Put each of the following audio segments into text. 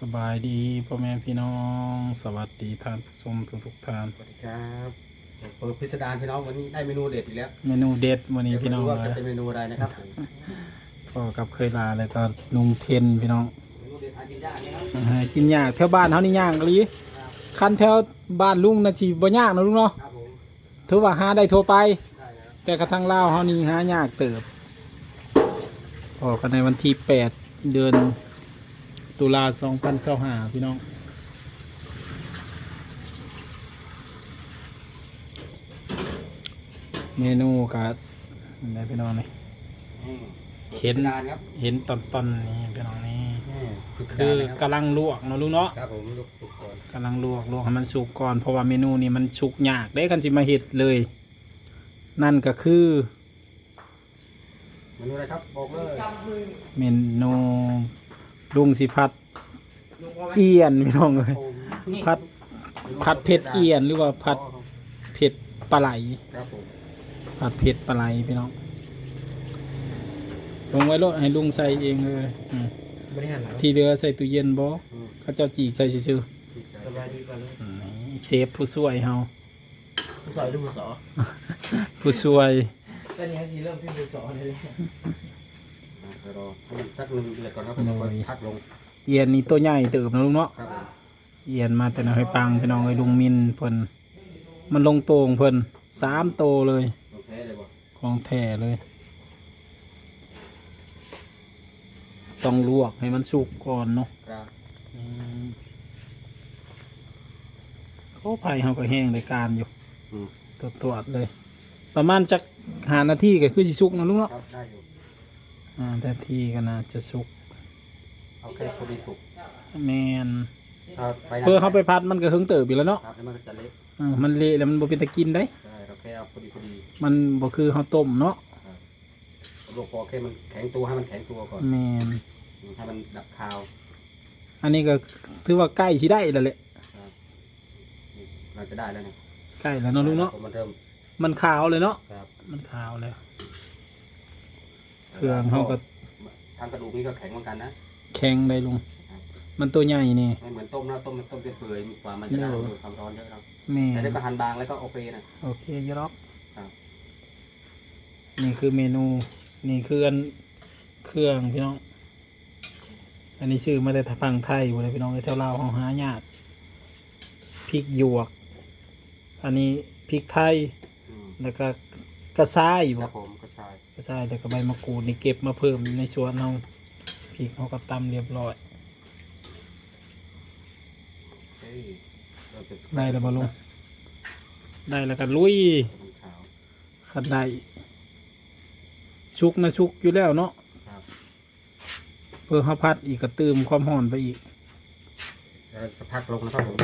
สบายดีพ่อแม่พี่น้อง สวัสดีท่านผู้ชมทุกทุกๆท่าน สวัสดีครับเปิดพิสดารพี่น้องวันนี้ได้เมนูเด็ดอีกแล้วเมนูเด็ดวันนี้เดี๋ยวพี่น้องมาดูว่าเลจะยเป็นเมนูอะไรนะครับผมก็กับเคยลาแล้วก็ลุงเทนพี่น้องเมนูเด็ดอาจินย่างนะครับอ่าให้กินยากแถวบ้านเฮานี่ยากกะลีคันแถวบ้านลุงน่ะสิบ่ยากนะลุงเนาะครับผมถือว่าหาได้ทั่วไป ได้แล้วแต่กระทั่งลาวเฮานี่หายากเติบออกกันในวันที่ 8 เดือน ตุลา2025พี่น้อง เมนูกับอะไรพี่น้องนี่อืมเห็นพิสดารครับเห็นตอนตอนๆนี้พี่น้องนี่อืมพิสคืดารอนะครับกำลังลวกเนาะลูกเนาะครับผมลูกสุกก่อนกำลังลวกลวกให้มันสุกก่อนเพราะว่าเมนูนี้มันสุกยากได้กันสิมาเห็ดเลย นั่นก็คือเมนูอะไรครับบอกเลยเมนู ลุงสิพัดเอียนพี่น้องเลยพัดพัดเผ็ดเอียนหรือว่าพัดเผ็ดปลาไหลครับผมผัดเผ็ดปลาไหลพี่น้องลงไว้รถให้ลุงใส่เองเลยอืมไม่ได้หั่นเหรอที่เหลือใส่ตู้เย็นบ่อืมเขาเจ้าจีกใส่ซื่อสบายดีก่อนเลยๆอืมเซฟผู้ช่วยเฮาผู้สอยหรือผู้สอผู้ช่วยตอนนี้เขาสีเริ่มที่มือสองเลยแหละอะเดี๋ยวรอให้มันสักหนึ่งเดือนก่อนนะผมก็พักลงเอียนนี่ตัวใหญ่เติบนะลุงเนาะครับผมเอียนมาแต่น้อยปังพี่น้องไอ้ลุงมินเพิ่นมันลงโตงเพิ่นสามโตเลย โอเคเลยบ่ของแท้เลย ต้องลวกให้มันสุกก่อนเนาะครับอืมเขาไผ่เขาก็แห้งรายการอยู่อืมตัวตัวจเลย ประมาณจักหานาทีก็คือสิสุกนะลุงเนาะ ครับได้อยู่ อ่านาทีก็น่าจะสุกเอาแค่พอดีสุกแมนถ้าไปนนเพื่อเขาไปพัดมันก็เฮิงเติบอยู่แล้วเนาะครับแล้วมันก็จะเล็กอ่ามันเละแล้วมันบ่เป็นตะกินได้ ใช่เราแค่เอาพอดีพอดีมันบ่คือเขาต้มเนาะลวกพอแค่มันแข็งตัวให้มันแข็งตัวก่อนแมนให้มันดับคาว อันนี้ก็ถือว่าใกล้สิได้แล้วแหละเราจะได้แล้วเนี่ยใกล้แล้วเนาะลุงเนาะผมมันเริ่มมันขาวเลยเนาะครับมันขาวแล้ว เครื่องเขาก็ทางกระดูกนี่ก็แข็งเหมือนกันนะแข็งได้ลุงมันตัวใหญ่นี่ไม่เหมือนต้มนะต้มมันต้มเปื่อยๆกว่ามันจะได้เออดูดความร้อนเยอะครับแม่แต่นถ้าก็หั่นบางแล้วก็โอเคนะโอเคยรอกครับนี่คือเมนูนี่คืออันเครื่องพี่น้อง อันนี้ชื่อมาแต่ฟังไทยอยู่เลยพี่น้องไอ้เท่าเราวเขาหายากพริกหยวก อันนี้พริกไทยอืมแล้วก็ กระซ้ายคบ่รับผมก็ใช่กระซ้ายแล้วก็ใบมะกรูดนี่เก็บมาเพิ่มในสวนเราพริกเขาก็ตำเรียบร้อยเฮ้ยเราจะได้แล้วบ่ลุงได้แล้วก็ลุยมันขาวขันได้ชุกนะชุกอยู่แล้วเนาะครับเพื่อเขาพัดอีกก็เติมความห่อนไปอีก แล้วจะพักลงนะครับผม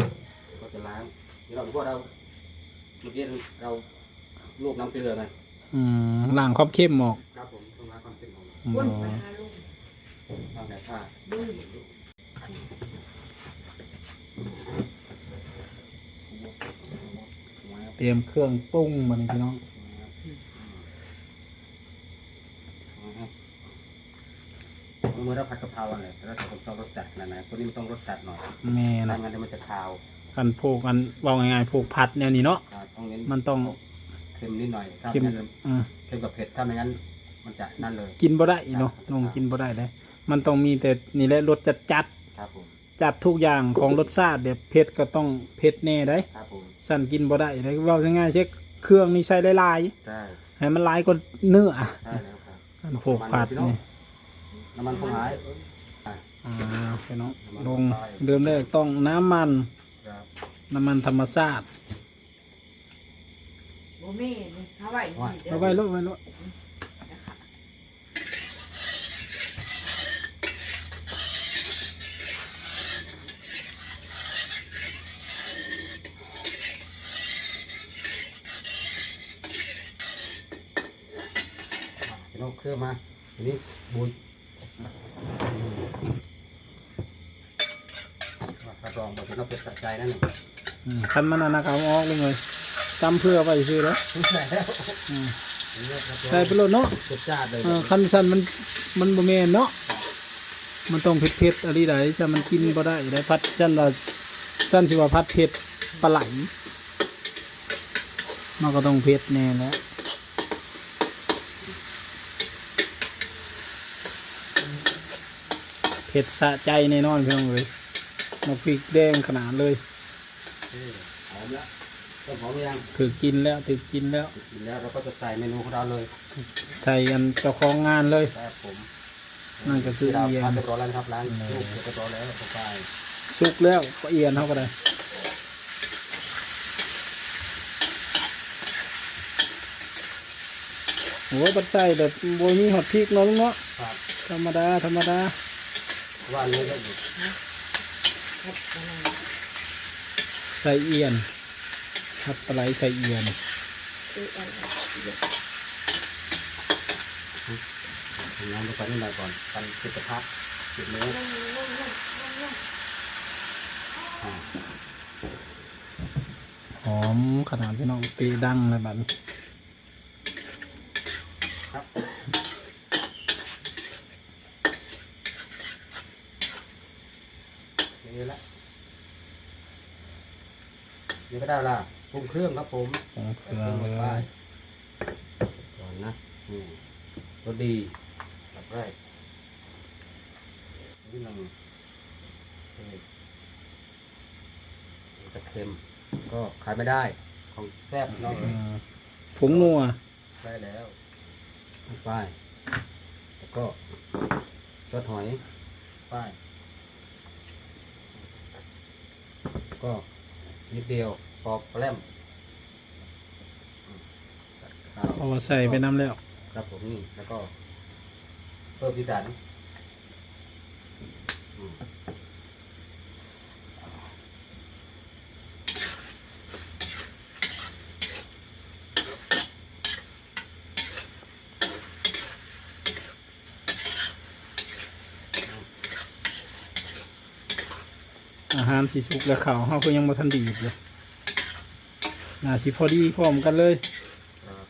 ก็จะล้างเดี๋ยวเราพวกเราเมื่อกี้เราลวกน้ำเกลือไง อืมล้างความเข้มออกครับผมต้องล้างความเค็มออกอืมวนไปหาลุงล้างแต่ผ้าดูเตรียมเครื่องปรุงมันพี่น้องเมื่อเราผัดกะเพราอะไรแล้วแต่ผมชอบรสจัดนะนะตัวนี้มันต้องรสจัดหน่อยแม่ไม่นะงั้นเดี๋ยวมันจะคาว กันโพกกันเว่าง่ายๆโพกผัดแนวนี้เนาะ ครับต้องเน้นมันต้องเค็มนิดหน่อยถ้าเค็มไม่งั้นอืมเค็มกับเผ็ดถ้าไม่งั้น มันจะนั่นเลย กินบ่ได้เนาะลงกินบ่ได้เลยมันต้องมีแต่นี่แหละรสจัดจัดครับผมจัดทุกอย่างของรสชาติแบบเผ็ดก็ต้องเผ็ดแน่ได้ครับผมสั่นกินบ่ได้เลยเว่าง่ายๆเช็คเครื่องนี่ใส่หลายใช่ๆให้มันหลายก็เนื้อใช่แล้วครับอันโพกผัดนี่น้ำมันคงหายอ่าพี่น้องลงเริ่มแรกต้องน้ำมันครับน้ำมันธรรมชาติโบมี่นี่เขาไหวดีเดี๋ยวเอาไว้ลดไว้ลดนะคะพี่น้องเครื่องมาทีนี้บุยรับรองบอกพี่น้องเป็นตัดใจนั่นเองอืมคันมันอันนักเอาออกเลยเลย จำเพื่อไว้ซื้อแล้วแล้วอืมนี่รับรองใส่ไปโลดเนาะรสชาติเลยเออคันสันมันมันบ่แม่นเนาะมันต้องเผ็ดเผ็ดๆอะไรใดจะมันกินบ่ได้ได้พัดจันว่าจันสิว่าพัดเผ็ดปลาไหลมันก็ต้องเผ็ดแน่แหล้วเผ็ดสะใจแน่นอนพี่น้องเลยมาพริกแดงขนาดเลยนี่หอมแล้ว ต้นหอมหรือยังถือกินแล้วถือกินแล้วกินแล้วเราก็จะใส่เมนูของเราเลยใส่กันเจ้าของงานเลยครับผมนั่นก็คือที่เราเอียนทำเรียบร้อยแล้วนะครับล้างลูกเรียบร้อยแล้วต่อไปสุกแล้วก็เอียนเขาก็ได้โอ้บัดใส่แบบโบมีหอดพริกเนาะลุงเนาะครับธรรมดาธรรมดาว่าอันนี้ก็อยู่ครับอะไรใส่เอียน ทับปลาไหลใส่เอียนคืออะไรเดี๋ยวทำงานไปก่อนนิดหน่อยก่อนกันติดกระทะติดเนื้ออ่าหอมขนาดพี่น้องตีดังเลยบัดนี้ครับนี่ละนี่ก็ได้ละ ปรุงเครื่องครับผมของเคใส่รื่อเครื่องงลเลงไปยก่อนนะอืมรสดีแบบแรกนี่หนึ่งเอ่อจะเค็ม ก็ขายไม่ได้ ของแซ่บเนาะอืมผงนัวได้แล้วไปแล้วก็ซอสหอยไปก็นิดเดียว พอแปล้มอืมข้าวพอใส่ไปน้ำแล้ว ครับผมนี่แล้วก็ เพิ่มสีสันอืมอาหารสีสุกและข้าวเขาก็ยังมาทันดีบเลย น่าสิพอดีพร้อมกันเลยครับ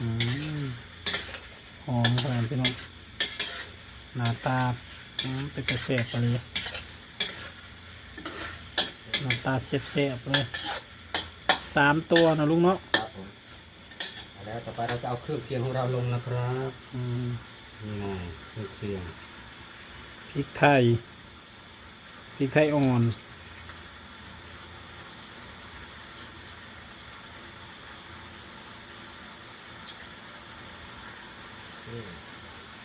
อืมหอมขนาดพี่น้องหน้าตาอืมเป็นกระแสบเลยหน้าตาแสบๆเลยสามตัวนะลุงเนาะครับผมเอาแล้วต่อไปเราจะเอาเครื่องเคียงของเราลงนะครับอืมนี่ไงเครื่องเคียงพริกไทยพริกไทยอ่อน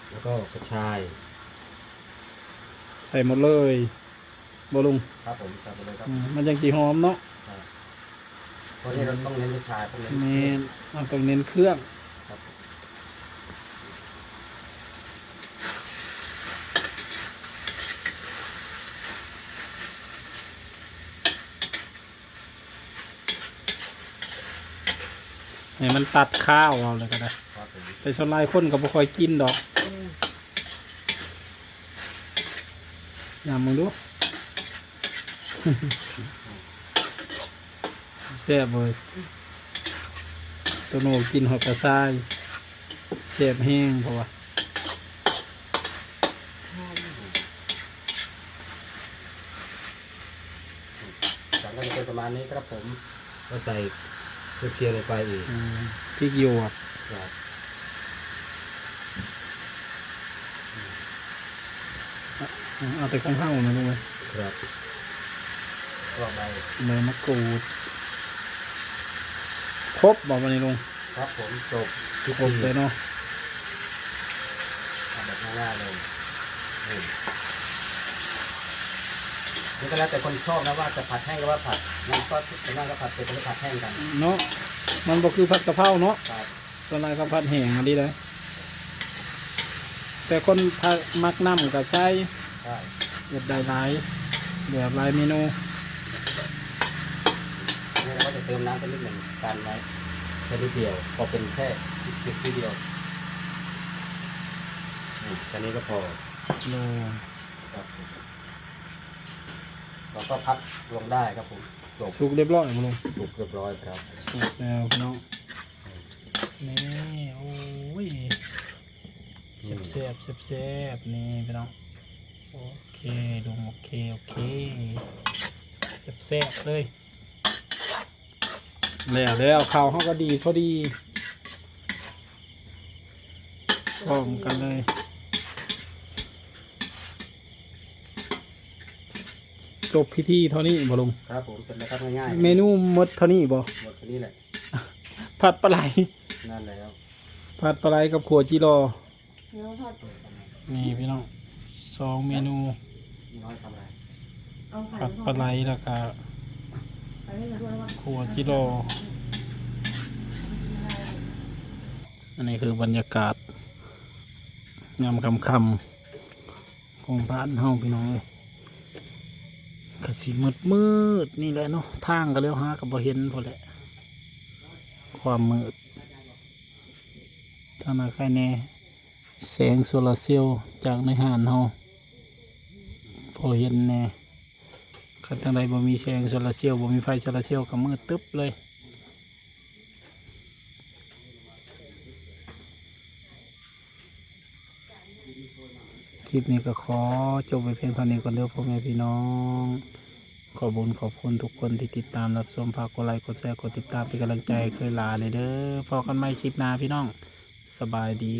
แล้วก็กระชาย ใส่หมดเลยบลุงครับผมใส่ไปเลยครับอืมมันยังจีหอมเนาะครับเพราะนี่เราต้องเน้นกระชายต้องเน้นเน้นเราต้องเน้นเครื่องครับผมให้มันตัดข้าวเอาเลยก็ได้ ครับผมแต่ชนลายคนก็บ่ค่อยกินดอกอย่ามึงดูแซ่บเลยตัวโนกินหอยกระซายแซ่บแห้งเพราะว่าจากนั้นจะเป็นประมาณนี้ครับผมก็ใส่เครื่องเคียงลงไปอีกอืมพริกหยวกครับ อืม เอาแต่ของข้าวนะลุงเลยครับก็ใบใบมะกรูดครบบอกมาในลุงครับผมจบทุกครบเลยเนาะเอาแบบง่ายๆเลยนี่นี่ก็แล้วแต่คนชอบนะว่าจะผัดแห้งหรือว่าผัดน้ำซอสเป็นนั่งก็ผัดเป็นหรือผัดแห้งกันเนาะมันบ่คือผัดกะเพราเนาะครับส่วนลายก็ผัดแห้งอันนี้เลยแต่คนผัดมักน้ำกับใช้ ใช่แบบได้หลายแบบหลายเมนูนี่เราก็จะเติมน้ำไปนิดหนึ่งกันไว้แค่นิดเดียวพอเป็นแค่สิบทีเดียวนี่แค่นี้ก็พอ โลครับผมเราก็พักลงได้ครับผมจบสุกเรียบร้อยมาลงสุกเรียบร้อยครับสุกแล้วพี่น้องนี่โอ้ยเซฟเซฟเซฟเซฟนี่พี่น้อง โอเคดูโอเค โอเคเซฟเซฟเลย แล้วแล้วข้าวเขาก็ดีพอดีพร้อมกันเลยจบพิธีเท่านี้บ่ลุงครับผมเป็นนะครับง่ายๆเมนูหมดเท่านี้บ่หมดแค่นี้แหละผัดปลาไหลนั่นแหละครับผัดปลาไหลกับขัวจีรอเนื้อทอดนี่พี่น้อง สองเมนูน้อยทำอะไรเอาไข่ผัดปลาไหลแล้วก็ไปให้ด้วยว่าขัวจีรออันนี้คือบรรยากาศยามคำคำๆของบ้านเฮาพี่น้องเลยกะสีมืดมืดๆนี่แหละเนาะทางก็เลี้ยวหากับบ่เห็นพอแหละความมืดทางไหนใครแน่แสงโซลาร์เซลล์จากในหานเฮา พอเห็นแน่คันทางใดบ่มีแสงโซลาร์เซลล์บ่มีไฟโซลาร์เซลล์ก็มืดตึ๊บเลยคลิปนี้ก็ขอจบไปเพียงเท่านี้ก่อนเด้อพ่อแม่พี่น้อง ขอบุญขอบคุณทุกคนที่ติดตามรับชมฝากกดไลค์กดแชร์กดติดตามเป็นกำลังใจเคยลาเลยเด้อพอกันใหม่คลิปหน้าพี่น้อง สบายดี